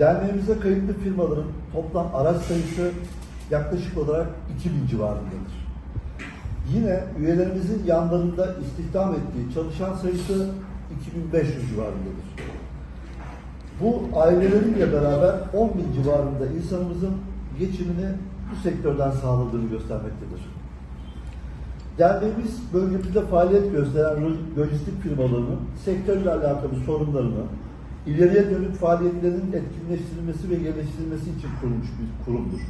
Derneğimize kayıtlı firmaların toplam araç sayısı yaklaşık olarak 2000 civarındadır. Yine üyelerimizin yanlarında istihdam ettiği çalışan sayısı 2500 civarındadır. Bu aileleriyle beraber 10 bin civarında insanımızın geçimini bu sektörden sağladığını göstermektedir. Derneğimiz bölgemizde faaliyet gösteren lo- lojistik firmalarının sektörle alakalı sorunlarını, ileriye dönük faaliyetlerinin etkinleştirilmesi ve geliştirilmesi için kurulmuş bir kurumdur.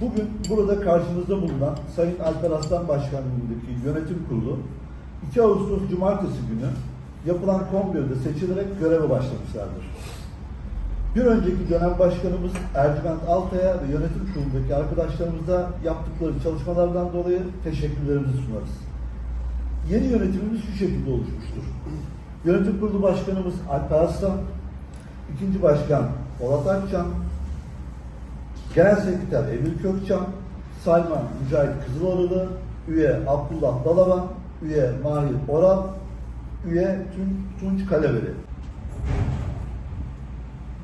Bugün burada karşımızda bulunan Sayın Alper Aslan Başkanlığındaki yönetim kurulu 2 Ağustos Cumartesi günü yapılan kongrede seçilerek göreve başlamışlardır. Bir önceki dönem başkanımız Ercüment Altay'a ve yönetim kurulundaki arkadaşlarımıza yaptıkları çalışmalardan dolayı teşekkürlerimizi sunarız. Yeni yönetimimiz şu şekilde oluşmuştur. Yönetim kurulu başkanımız Alper Aslan, ikinci başkan Polat Akçam, Genel Sekreter Emir Kökçam, Sayman Mücahit Kızıloğlu, üye Abdullah Dalavan, üye Mahir Oral, üye Tun- Tunç Kaleveri.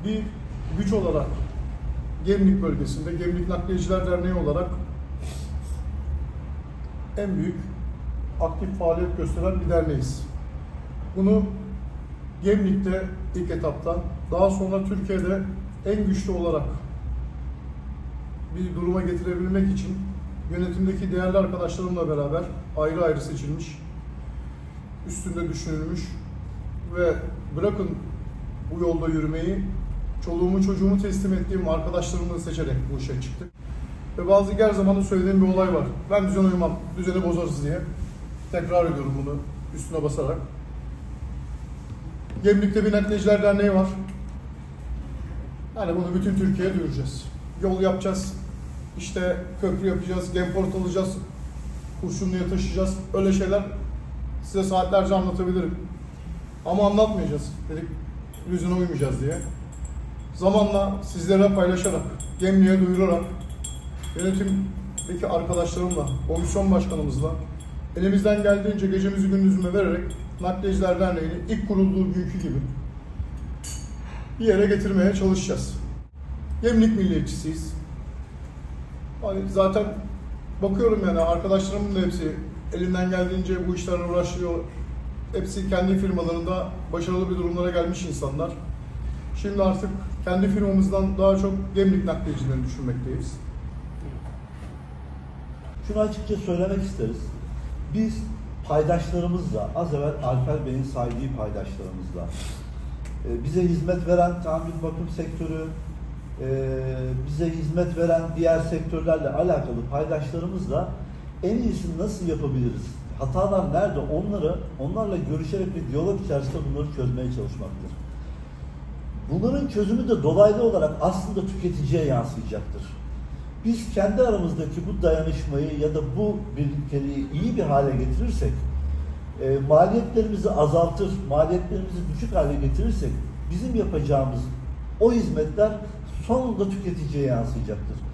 bir güç olarak Gemlik bölgesinde Gemlik Nakliyeciler Derneği olarak en büyük aktif faaliyet gösteren bir derneğiz. Bunu Gemlik'te ilk etapta, daha sonra Türkiye'de en güçlü olarak bir duruma getirebilmek için yönetimdeki değerli arkadaşlarımla beraber ayrı ayrı seçilmiş, üstünde düşünülmüş ve bırakın bu yolda yürümeyi çoluğumu çocuğumu teslim ettiğim arkadaşlarımı seçerek bu işe çıktık. Ve bazı her zaman söylediğim bir olay var. Ben düzen uymam, düzeni bozarız diye. Tekrar ediyorum bunu üstüne basarak. Gemlik'te bir nakliyeciler derneği var. Yani bunu bütün Türkiye'ye duyuracağız. Yol yapacağız, işte köprü yapacağız, gemport alacağız, kurşunluya taşıyacağız. Öyle şeyler size saatlerce anlatabilirim. Ama anlatmayacağız. Dedik düzene uymayacağız diye. Zamanla sizlere paylaşarak, Gemliğe duyurarak, yönetimdeki arkadaşlarımla, komisyon başkanımızla elimizden geldiğince gecemizi gündüzüme vererek Nakliyeciler Derneği'ni ilk kurulduğu günkü gibi bir yere getirmeye çalışacağız. Gemlik milliyetçisiyiz. Hani zaten bakıyorum yani arkadaşlarımın da hepsi elinden geldiğince bu işlerle uğraşıyor. Hepsi kendi firmalarında başarılı bir durumlara gelmiş insanlar. Şimdi artık kendi firmamızdan daha çok gemlik nakliyecilerini düşünmekteyiz. Şunu açıkça söylemek isteriz. Biz paydaşlarımızla, az evvel Alper Bey'in saydığı paydaşlarımızla, e, bize hizmet veren tamir bakım sektörü, e, bize hizmet veren diğer sektörlerle alakalı paydaşlarımızla en iyisini nasıl yapabiliriz? Hatalar nerede? Onları, onlarla görüşerek ve diyalog içerisinde bunları çözmeye çalışmaktır. Bunların çözümü de dolaylı olarak aslında tüketiciye yansıyacaktır. Biz kendi aramızdaki bu dayanışmayı ya da bu birlikteliği iyi bir hale getirirsek, e, maliyetlerimizi azaltır, maliyetlerimizi düşük hale getirirsek bizim yapacağımız o hizmetler sonunda tüketiciye yansıyacaktır.